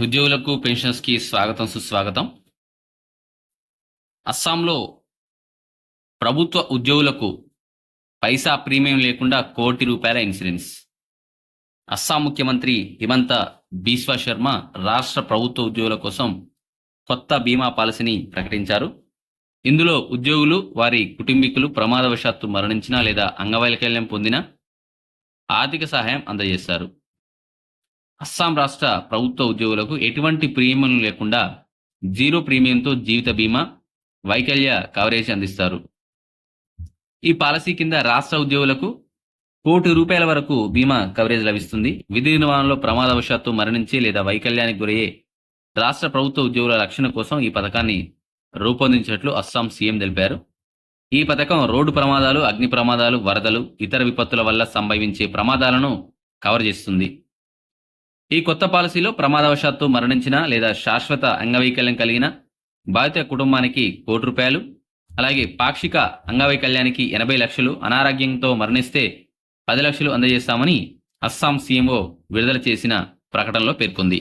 ఉద్యోగులకు పెన్షన్స్కి స్వాగతం సుస్వాగతం. అస్సాంలో ప్రభుత్వ ఉద్యోగులకు పైసా ప్రీమియం లేకుండా కోటి రూపాయల ఇన్సూరెన్స్. అస్సాం ముఖ్యమంత్రి హిమంత బీశ్వ శర్మ రాష్ట్ర ప్రభుత్వ ఉద్యోగుల కోసం కొత్త బీమా పాలసీని ప్రకటించారు. ఇందులో ఉద్యోగులు వారి కుటుంబీకులు ప్రమాదవశాత్తు మరణించినా లేదా అంగవైకల్యం పొందినా ఆర్థిక సహాయం అందజేస్తారు. అస్సాం రాష్ట్ర ప్రభుత్వ ఉద్యోగులకు ఎటువంటి ప్రీమియం లేకుండా జీరో ప్రీమియంతో జీవిత బీమా వైకల్య కవరేజ్ అందిస్తారు. ఈ పాలసీ కింద రాష్ట్ర ఉద్యోగులకు కోటి రూపాయల వరకు బీమా కవరేజ్ లభిస్తుంది. విధి నిర్వహణలో ప్రమాదవశాత్తు మరణించి లేదా వైకల్యానికి గురయ్యే రాష్ట్ర ప్రభుత్వ ఉద్యోగుల రక్షణ కోసం ఈ పథకాన్ని రూపొందించినట్లు అస్సాం సీఎం తెలిపారు. ఈ పథకం రోడ్డు ప్రమాదాలు అగ్ని ప్రమాదాలు వరదలు ఇతర విపత్తుల వల్ల సంభవించే ప్రమాదాలను కవర్ చేస్తుంది. ఈ కొత్త పాలసీలో ప్రమాదవశాత్తు మరణించిన లేదా శాశ్వత అంగవైకల్యం కలిగిన బాధిత కుటుంబానికి కోటి రూపాయలు అలాగే పాక్షిక అంగవైకల్యానికి ఎనభై లక్షలు అనారోగ్యంతో మరణిస్తే పది లక్షలు అందజేస్తామని అస్సాం సీఎంఓ విడుదల చేసిన ప్రకటనలో పేర్కొంది.